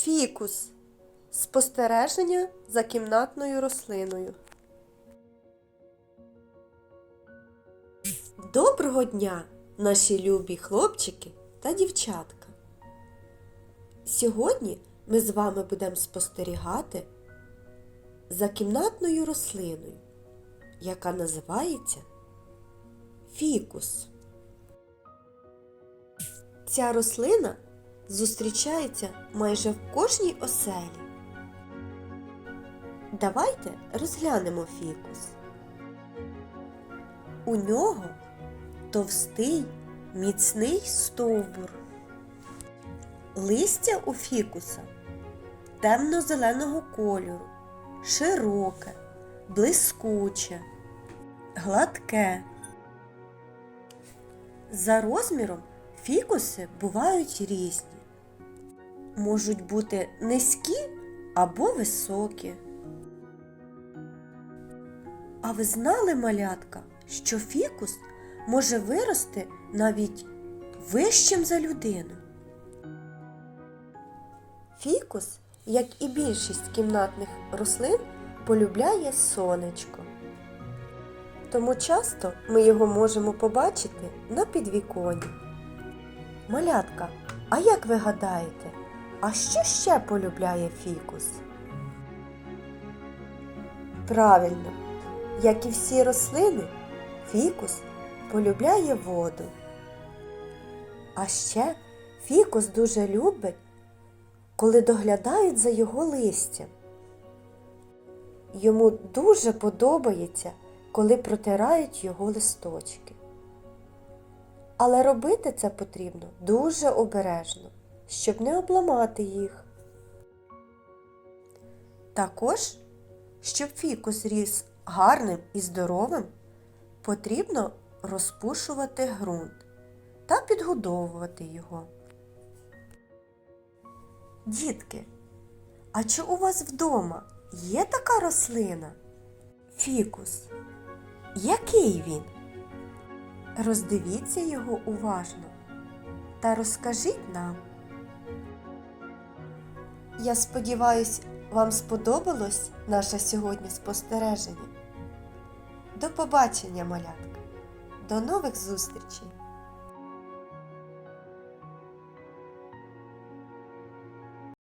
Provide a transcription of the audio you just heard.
Фікус. Спостереження за кімнатною рослиною. Доброго дня, наші любі хлопчики та дівчатка. Сьогодні ми з вами будемо спостерігати за кімнатною рослиною, яка називається фікус. Ця рослина зустрічається майже в кожній оселі. Давайте розглянемо фікус. У нього товстий, міцний стовбур. Листя у фікуса темно-зеленого кольору, широке, блискуче, гладке. За розміром фікуси бувають різні. Можуть бути низькі або високі. А ви знали, малятка, що фікус може вирости навіть вищим за людину? Фікус, як і більшість кімнатних рослин, полюбляє сонечко. Тому часто ми його можемо побачити на підвіконні. Малятка, а як ви гадаєте, а що ще полюбляє фікус? Правильно, як і всі рослини, фікус полюбляє воду. А ще фікус дуже любить, коли доглядають за його листям. Йому дуже подобається, коли протирають його листочки. Але робити це потрібно дуже обережно, щоб не обламати їх. Також, щоб фікус ріс гарним і здоровим, потрібно розпушувати ґрунт та підгодовувати його. Дітки, а чи у вас вдома є така рослина? Фікус. Який він? Роздивіться його уважно та розкажіть нам. Я сподіваюсь, вам сподобалось наше сьогодні спостереження. До побачення, малятка! До нових зустрічей!